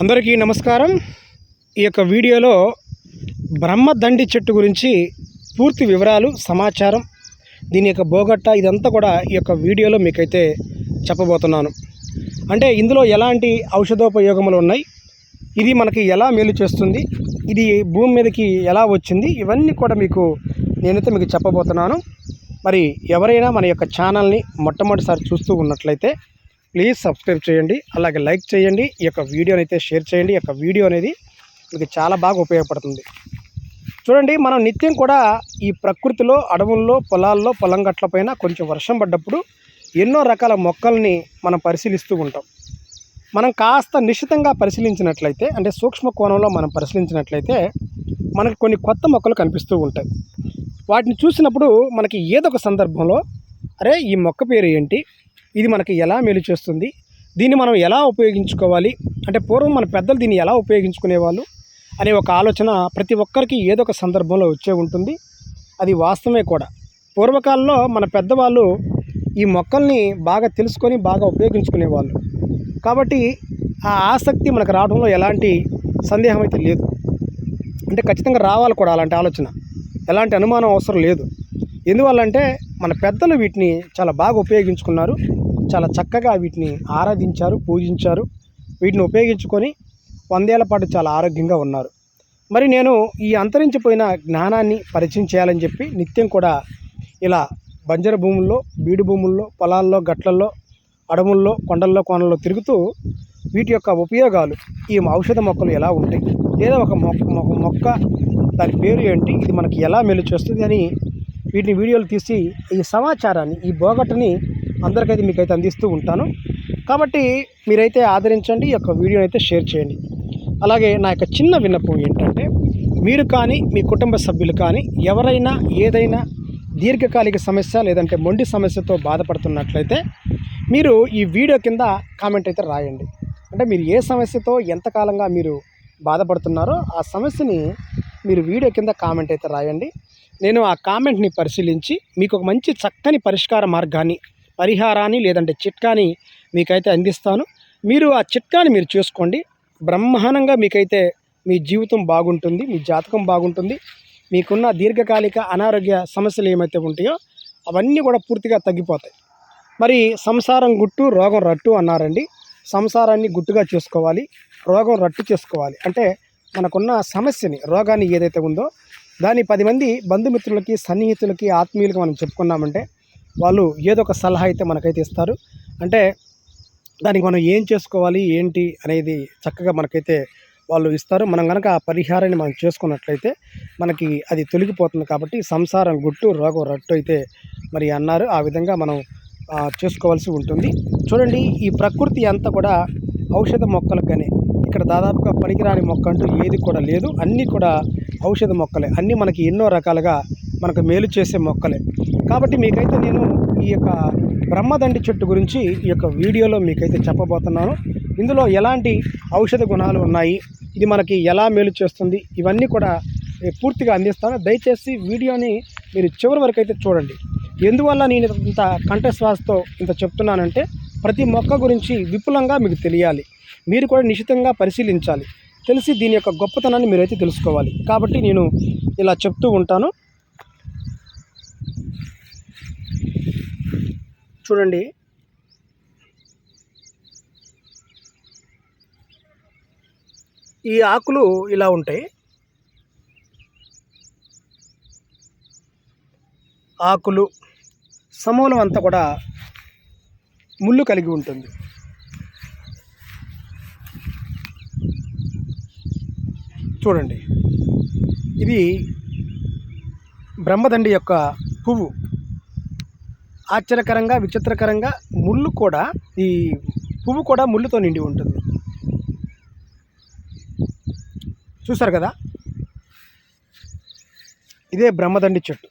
అందరికీ నమస్కారం. ఈ యొక్క వీడియోలో బ్రహ్మదండి చెట్టు గురించి పూర్తి వివరాలు సమాచారం దీని యొక్క బోగట్ట ఇదంతా కూడా ఈ యొక్క వీడియోలో మీకైతే చెప్పబోతున్నాను. అంటే ఇందులో ఎలాంటి ఔషధోపయోగములు ఉన్నాయి? ఇది మనకి ఎలా మేలు చేస్తుంది? ఇది భూమి మీదకి ఎలా వచ్చింది? ఇవన్నీ కూడా మీకు నేనైతే మీకు చెప్పబోతున్నాను. మరి ఎవరైనా మన యొక్క ఛానల్ని మొట్టమొదటిసారి చూస్తూ ఉన్నట్లయితే ప్లీజ్ సబ్స్క్రైబ్ చేయండి అలాగే లైక్ చేయండి ఈ యొక్క వీడియోని అయితే షేర్ చేయండి ఈ యొక్క వీడియో అనేది మీకు చాలా బాగా ఉపయోగపడుతుంది. చూడండి మనం నిత్యం కూడా ఈ ప్రకృతిలో అడవుల్లో పొలాల్లో పొలం గట్లపైన కొంచెం వర్షం పడ్డప్పుడు ఎన్నో రకాల మొక్కల్ని మనం పరిశీలిస్తూ ఉంటాం. మనం కాస్త నిశ్చితంగా పరిశీలించినట్లయితే అంటే సూక్ష్మ కోణంలో మనం పరిశీలించినట్లయితే మనకు కొన్ని కొత్త మొక్కలు కనిపిస్తూ ఉంటాయి. వాటిని చూసినప్పుడు మనకి ఏదో ఒక సందర్భంలో అరే ఈ మొక్క పేరు ఏంటి? ఇది మనకి ఎలా మేలు చేస్తుంది? దీన్ని మనం ఎలా ఉపయోగించుకోవాలి? అంటే పూర్వం మన పెద్దలు దీన్ని ఎలా ఉపయోగించుకునేవాళ్ళు? అనే ఒక ఆలోచన ప్రతి ఒక్కరికి ఏదో ఒక సందర్భంలో వచ్చే ఉంటుంది. అది వాస్తవమే కూడా. పూర్వకాలంలో మన పెద్దవాళ్ళు ఈ మొక్కల్ని బాగా తెలుసుకొని బాగా ఉపయోగించుకునేవాళ్ళు. కాబట్టి ఆ ఆసక్తి మనకు రావడంలో ఎలాంటి సందేహం అయితే లేదు. అంటే ఖచ్చితంగా రావాలి కూడా అలాంటి ఆలోచన. ఎలాంటి అనుమానం అవసరం లేదు. ఎందువల్లంటే మన పెద్దలు వీటిని చాలా బాగా ఉపయోగించుకున్నారు. చాలా చక్కగా వీటిని ఆరాధించారు పూజించారు. వీటిని ఉపయోగించుకొని వందేళ్ళ పాటు చాలా ఆరోగ్యంగా ఉన్నారు. మరి నేను ఈ అంతరించిపోయిన జ్ఞానాన్ని పరిచయం చేయాలని చెప్పి నిత్యం కూడా ఇలా బంజర భూముల్లో బీడు భూముల్లో పొలాల్లో గట్లల్లో అడవుల్లో కొండల్లో కోనల్లో తిరుగుతూ వీటి యొక్క ఉపయోగాలు ఈ ఔషధ మొక్కలు ఎలా ఉంటాయి లేదా ఒక మొక్క మొక్క మొక్క దాని పేరు ఏంటి ఇది మనకి ఎలా మెలు చేస్తుంది అని వీటిని వీడియోలు తీసి ఈ సమాచారాన్ని ఈ బోగట్టని అందరికైతే మీకైతే అందిస్తూ ఉంటాను. కాబట్టి మీరైతే ఆదరించండి ఈ యొక్క వీడియోని అయితే షేర్ చేయండి. అలాగే నా యొక్క చిన్న విన్నపం ఏంటంటే మీరు కానీ మీ కుటుంబ సభ్యులు కానీ ఎవరైనా ఏదైనా దీర్ఘకాలిక సమస్య లేదంటే మొండి సమస్యతో బాధపడుతున్నట్లయితే మీరు ఈ వీడియో కింద కామెంట్ అయితే రాయండి. అంటే మీరు ఏ సమస్యతో ఎంతకాలంగా మీరు బాధపడుతున్నారో ఆ సమస్యని మీరు వీడియో కింద కామెంట్ అయితే రాయండి. నేను ఆ కామెంట్ని పరిశీలించి మీకు ఒక మంచి చక్కని పరిష్కార మార్గాన్ని పరిహారాన్ని లేదంటే చిట్కాని మీకైతే అందిస్తాను. మీరు ఆ చిట్కాని మీరు చూసుకోండి. బ్రహ్మాండంగా మీకైతే మీ జీవితం బాగుంటుంది మీ జాతకం బాగుంటుంది. మీకున్న దీర్ఘకాలిక అనారోగ్య సమస్యలు ఏమైతే ఉంటాయో అవన్నీ కూడా పూర్తిగా తగ్గిపోతాయి. మరి సంసారం గుట్టు రోగం రట్టు అన్నారండి. సంసారాన్ని గుట్టుగా చేసుకోవాలి రోగం రట్టు చేసుకోవాలి. అంటే మనకున్న సమస్యని రోగాన్ని ఏదైతే ఉందో దాన్ని పది మంది బంధుమిత్రులకి సన్నిహితులకి ఆత్మీయులకి మనం చెప్పుకున్నామంటే వాళ్ళు ఏదో ఒక సలహా అయితే మనకైతే ఇస్తారు. అంటే దానికి మనం ఏం చేసుకోవాలి ఏంటి అనేది చక్కగా మనకైతే వాళ్ళు ఇస్తారు. మనం కనుక ఆ పరిహారాన్ని మనం చేసుకున్నట్లయితే మనకి అది తొలగిపోతుంది కాబట్టి సంసారం గుట్టు రోగం రట్టు అయితే మరి అన్నారు. ఆ విధంగా మనం చేసుకోవాల్సి ఉంటుంది. చూడండి ఈ ప్రకృతి అంతా కూడా ఔషధ మొక్కలకు కానీ ఇక్కడ దాదాపుగా పనికిరాని మొక్క అంటూ ఏది కూడా లేదు. అన్నీ కూడా ఔషధ మొక్కలే. అన్నీ మనకి ఎన్నో రకాలుగా మనకు మేలు చేసే మొక్కలే. కాబట్టి మీకైతే నేను ఈ యొక్క బ్రహ్మదండి చెట్టు గురించి ఈ యొక్క వీడియోలో మీకైతే చెప్పబోతున్నాను. ఇందులో ఎలాంటి ఔషధ గుణాలు ఉన్నాయి? ఇది మనకి ఎలా మేలు చేస్తుంది? ఇవన్నీ కూడా పూర్తిగా అందిస్తాను. దయచేసి వీడియోని మీరు చివరి వరకు అయితే చూడండి. ఎందువల్ల నేను ఇంత కంఠశ్వాసతో ఇంత చెప్తున్నానంటే ప్రతి మొక్క గురించి విపులంగా మీకు తెలియాలి. మీరు కూడా నిశితంగా పరిశీలించాలి. తెలిసి దీని యొక్క గొప్పతనాన్ని మీరైతే తెలుసుకోవాలి. కాబట్టి నేను ఇలా చెప్తూ ఉంటాను. చూడండి. ఈ ఆకులు ఇలా ఉంటాయి. ఆకులు సమూలం అంతా కూడా ముళ్ళు కలిగి ఉంటుంది. చూడండి. ఇది బ్రహ్మదండి యొక్క పువ్వు. ఆశ్చర్యకరంగా విచిత్రకరంగా ముళ్ళు కూడా ఈ పువ్వు కూడా ముళ్ళుతో నిండి ఉంటుంది. చూసారు కదా? ఇదే బ్రహ్మదండి చెట్టు.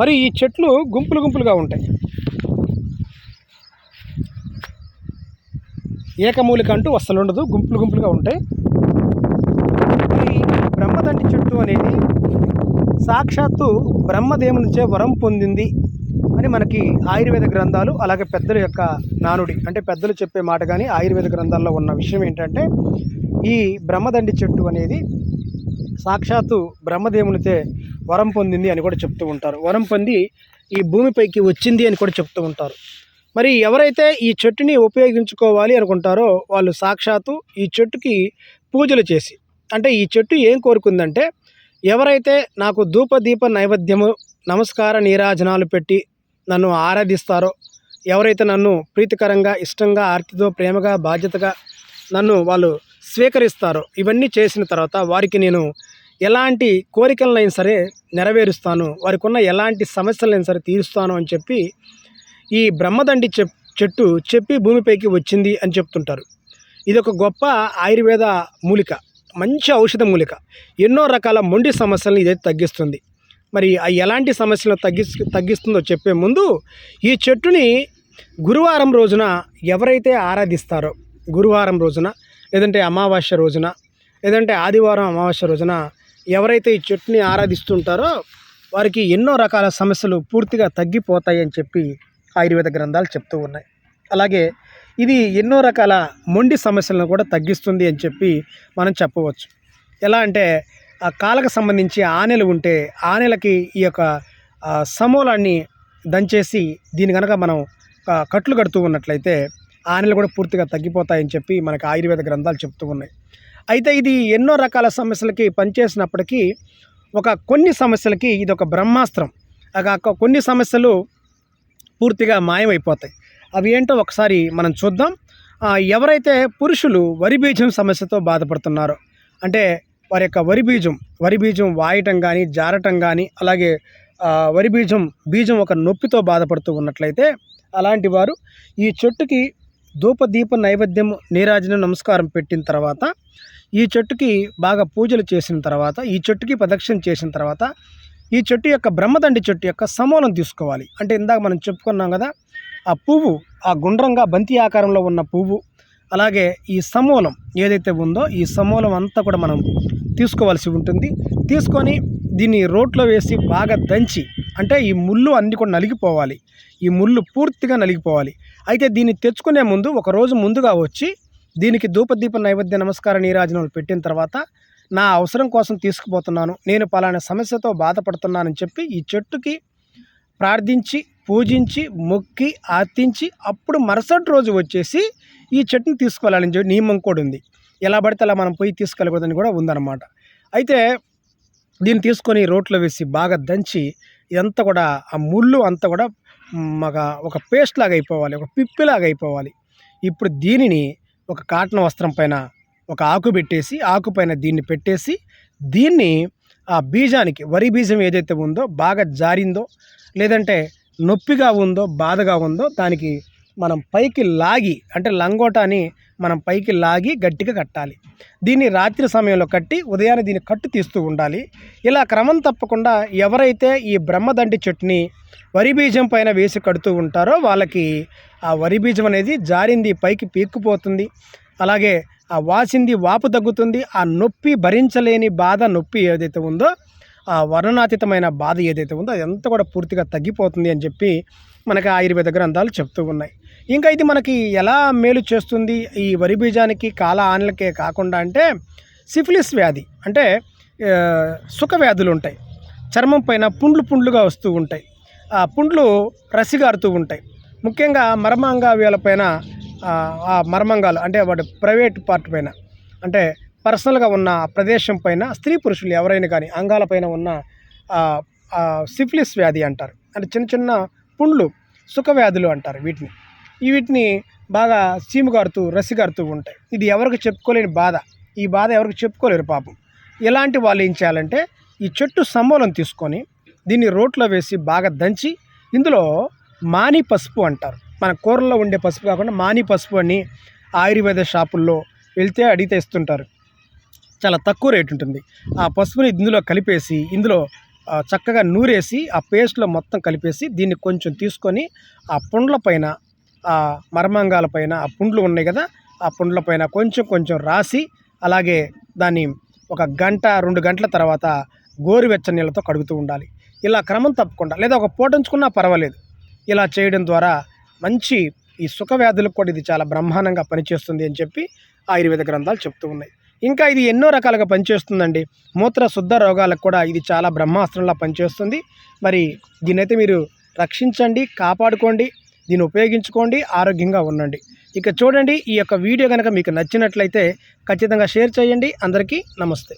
మరి ఈ చెట్లు గుంపులు గుంపులుగా ఉంటాయి. ఏకమూలిక అంటూ అస్సలు ఉండదు గుంపులు గుంపులుగా ఉంటాయి. ఈ బ్రహ్మదండి చెట్టు అనేది సాక్షాత్తు బ్రహ్మదేవునిచే వరం పొందింది అని మనకి ఆయుర్వేద గ్రంథాలు అలాగే పెద్దల యొక్క నానుడి అంటే పెద్దలు చెప్పే మాట కానీ ఆయుర్వేద గ్రంథాల్లో ఉన్న విషయం ఏంటంటే ఈ బ్రహ్మదండి చెట్టు అనేది సాక్షాత్తు బ్రహ్మదేవునితే వరం పొందింది అని కూడా చెప్తూ ఉంటారు. వరం పొంది ఈ భూమిపైకి వచ్చింది అని కూడా చెప్తూ ఉంటారు. మరి ఎవరైతే ఈ చెట్టుని ఉపయోగించుకోవాలి అనుకుంటారో వాళ్ళు సాక్షాత్తు ఈ చెట్టుకి పూజలు చేసి అంటే ఈ చెట్టు ఏం కోరుకుందంటే ఎవరైతే నాకు ధూప దీప నైవేద్యము నమస్కార నీరాజనాలు పెట్టి నన్ను ఆరాధిస్తారో ఎవరైతే నన్ను ప్రీతికరంగా ఇష్టంగా ఆర్తితో ప్రేమగా బాధ్యతగా నన్ను వాళ్ళు స్వీకరిస్తారో ఇవన్నీ చేసిన తర్వాత వారికి నేను ఎలాంటి కోరికలనైనా సరే నెరవేరుస్తాను వారికి ఉన్న ఎలాంటి సమస్యలైనా సరే తీరుస్తాను అని చెప్పి ఈ బ్రహ్మదండి చెప్ చెట్టు చెప్పి భూమిపైకి వచ్చింది అని చెప్తుంటారు. ఇది ఒక గొప్ప ఆయుర్వేద మూలిక మంచి ఔషధ మూలిక. ఎన్నో రకాల మొండి సమస్యలను ఇదైతే తగ్గిస్తుంది. మరి అవి ఎలాంటి సమస్యలను తగ్గి తగ్గిస్తుందో చెప్పే ముందు ఈ చెట్టుని గురువారం రోజున ఎవరైతే ఆరాధిస్తారో గురువారం రోజున లేదంటే అమావాస్య రోజున లేదంటే ఆదివారం అమావాస్య రోజున ఎవరైతే ఈ చెట్టుని ఆరాధిస్తుంటారో వారికి ఎన్నో రకాల సమస్యలు పూర్తిగా తగ్గిపోతాయి అని చెప్పి ఆయుర్వేద గ్రంథాలు చెప్తూ ఉన్నాయి. అలాగే ఇది ఎన్నో రకాల మొండి సమస్యలను కూడా తగ్గిస్తుంది అని చెప్పి మనం చెప్పవచ్చు. ఎలా అంటే కాళ్ళకు సంబంధించి ఆనెలు ఉంటే ఆనెలకి ఈ యొక్క సమూలాన్ని దంచేసి దీని కనుక మనం కట్లు కడుతూ ఉన్నట్లయితే ఆనెలు కూడా పూర్తిగా తగ్గిపోతాయని చెప్పి మనకి ఆయుర్వేద గ్రంథాలు చెప్తూ ఉన్నాయి. అయితే ఇది ఎన్నో రకాల సమస్యలకి పనిచేసినప్పటికీ ఒక కొన్ని సమస్యలకి ఇది ఒక బ్రహ్మాస్త్రం. ఆ కొన్ని సమస్యలు పూర్తిగా మాయమైపోతాయి. అవి ఏంటో ఒకసారి మనం చూద్దాం. ఎవరైతే పురుషులు వరి బీజం సమస్యతో బాధపడుతున్నారో అంటే వారి యొక్క వరి బీజం వరి బీజం వాయటం కానీ జారటం కానీ అలాగే వరి బీజం బీజం ఒక నొప్పితో బాధపడుతూ ఉన్నట్లయితే అలాంటి వారు ఈ చెట్టుకి ధూప దీప నైవేద్యం నీరాజన నమస్కారం పెట్టిన తర్వాత ఈ చెట్టుకి బాగా పూజలు చేసిన తర్వాత ఈ చెట్టుకి ప్రదక్షిణ చేసిన తర్వాత ఈ చెట్టు యొక్క బ్రహ్మదండి చెట్టు యొక్క సమూలం తీసుకోవాలి. అంటే ఇందాక మనం చెప్పుకున్నాం కదా ఆ పువ్వు ఆ గుండ్రంగా బంతి ఆకారంలో ఉన్న పువ్వు అలాగే ఈ సమూలం ఏదైతే ఉందో ఈ సమూలం అంతా కూడా మనం తీసుకోవాల్సి ఉంటుంది. తీసుకొని దీన్ని రోట్లో వేసి బాగా దంచి అంటే ఈ ముళ్ళు అన్ని కూడా నలిగిపోవాలి. ఈ ముళ్ళు పూర్తిగా నలిగిపోవాలి. అయితే దీన్ని తెచ్చుకునే ముందు ఒక రోజు ముందుగా వచ్చి దీనికి ధూపదీప నైవేద్య నమస్కార నీరాజనాలు పెట్టిన తర్వాత నా అవసరం కోసం తీసుకుపోతున్నాను. నేను పలానా సమస్యతో బాధపడుతున్నానని చెప్పి ఈ చెట్టుకి ప్రార్థించి పూజించి మొక్కి ఆర్తించి అప్పుడు మరుసటి రోజు వచ్చేసి ఈ చెట్టుని తీసుకోవాలని చెప్పి నియమం కూడా ఉంది. ఎలా పడితే అలా మనం పోయి తీసుకెళ్ళకూడదని కూడా ఉందన్నమాట. అయితే దీన్ని తీసుకొని రోట్లో వేసి బాగా దంచి ఇదంతా కూడా ఆ ముళ్ళు అంతా కూడా మగ ఒక పేస్ట్ లాగా అయిపోవాలి ఒక పిప్పిలాగా అయిపోవాలి. ఇప్పుడు దీనిని ఒక కాటన్ వస్త్రం పైన ఒక ఆకు పెట్టేసి ఆకు పైన దీన్ని పెట్టేసి దీన్ని ఆ బీజానికి వరి బీజం ఏదైతే ఉందో బాగా జారిందో లేదంటే నొప్పిగా ఉందో బాధగా ఉందో దానికి మనం పైకి లాగి అంటే లంగోటాని మనం పైకి లాగి గట్టిగా కట్టాలి. దీన్ని రాత్రి సమయంలో కట్టి ఉదయాన్నే దీన్ని కట్టు తీస్తూ ఉండాలి. ఇలా క్రమం తప్పకుండా ఎవరైతే ఈ బ్రహ్మదండి చెట్టుని వరి బీజం పైన వేసి కడుతూ ఉంటారో వాళ్ళకి ఆ వరి బీజం అనేది జారింది పైకి పీక్కుపోతుంది. అలాగే ఆ వాసింది వాపు తగ్గుతుంది. ఆ నొప్పి భరించలేని బాధ నొప్పి ఏదైతే ఉందో ఆ వర్ణనాతీతమైన బాధ ఏదైతే ఉందో అదంతా కూడా పూర్తిగా తగ్గిపోతుంది అని చెప్పి మనకి ఆయుర్వేద గ్రంథాలు చెప్తూ ఉన్నాయి. ఇంకా ఇది మనకి ఎలా మేలు చేస్తుంది ఈ వరి బీజానికి కాల ఆనలకే కాకుండా అంటే సిఫిలిస్ వ్యాధి అంటే సుఖ వ్యాధులు ఉంటాయి. చర్మం పైన పుండ్లు పుండ్లుగా వస్తూ ఉంటాయి. ఆ పుండ్లు రసిగారుతూ ఉంటాయి. ముఖ్యంగా మర్మాంగావ్యాల పైన ఆ, మర్మంగాలు అంటే వాటి ప్రైవేట్ పార్ట్ పైన అంటే పర్సనల్గా ఉన్న ప్రదేశం పైన స్త్రీ పురుషులు ఎవరైనా కానీ అంగాల పైన ఉన్న సిఫిలిస్ వ్యాధి అంటారు. అంటే చిన్న చిన్న పుండ్లు సుఖ వ్యాధులు అంటారు వీటిని. వీటిని బాగా చీముగారుతూ రసిగారుతూ ఉంటాయి. ఇది ఎవరికి చెప్పుకోలేని బాధ. ఈ బాధ ఎవరికి చెప్పుకోలేరు పాపం. ఇలాంటి వాళ్ళు ఏం చేయాలంటే ఈ చెట్టు సమూలం తీసుకొని దీన్ని రోట్లో వేసి బాగా దంచి ఇందులో మాని పసుపు అంటారు. మన కూరల్లో ఉండే పసుపు కాకుండా మాని పసుపు అని ఆయుర్వేద షాపుల్లో వెళ్తే అడిగితే ఇస్తుంటారు. చాలా తక్కువ రేటు ఉంటుంది. ఆ పసుపుని ఇందులో కలిపేసి ఇందులో చక్కగా నూరేసి ఆ పేస్ట్లో మొత్తం కలిపేసి దీన్ని కొంచెం తీసుకొని ఆ పుండ్ల పైన ఆ మర్మాంగాల పైన ఆ పుండ్లు ఉన్నాయి కదా ఆ పుండ్ల పైన కొంచెం కొంచెం రాసి అలాగే దాన్ని ఒక గంట రెండు గంటల తర్వాత గోరువెచ్చని నీళ్ళతో కడుగుతూ ఉండాలి. ఇలా క్రమం తప్పకుండా లేదా ఒక పూట ఉంచుకున్నా పర్వాలేదు. ఇలా చేయడం ద్వారా మంచి ఈ సుఖ వ్యాధులకు కూడా ఇది చాలా బ్రహ్మాండంగా పనిచేస్తుంది అని చెప్పి ఆయుర్వేద గ్రంథాలు చెప్తూ ఉన్నాయి. ఇంకా ఇది ఎన్నో రకాలుగా పనిచేస్తుందండి. మూత్ర శుద్ధ రోగాలకు కూడా ఇది చాలా బ్రహ్మాస్త్రంలా పనిచేస్తుంది. మరి దీనైతే మీరు రక్షించండి కాపాడుకోండి. దీన్ని ఉపయోగించుకోండి ఆరోగ్యంగా ఉండండి. ఇక చూడండి ఈ యొక్క వీడియో కనుక మీకు నచ్చినట్లయితే ఖచ్చితంగా షేర్ చేయండి. అందరికీ నమస్తే.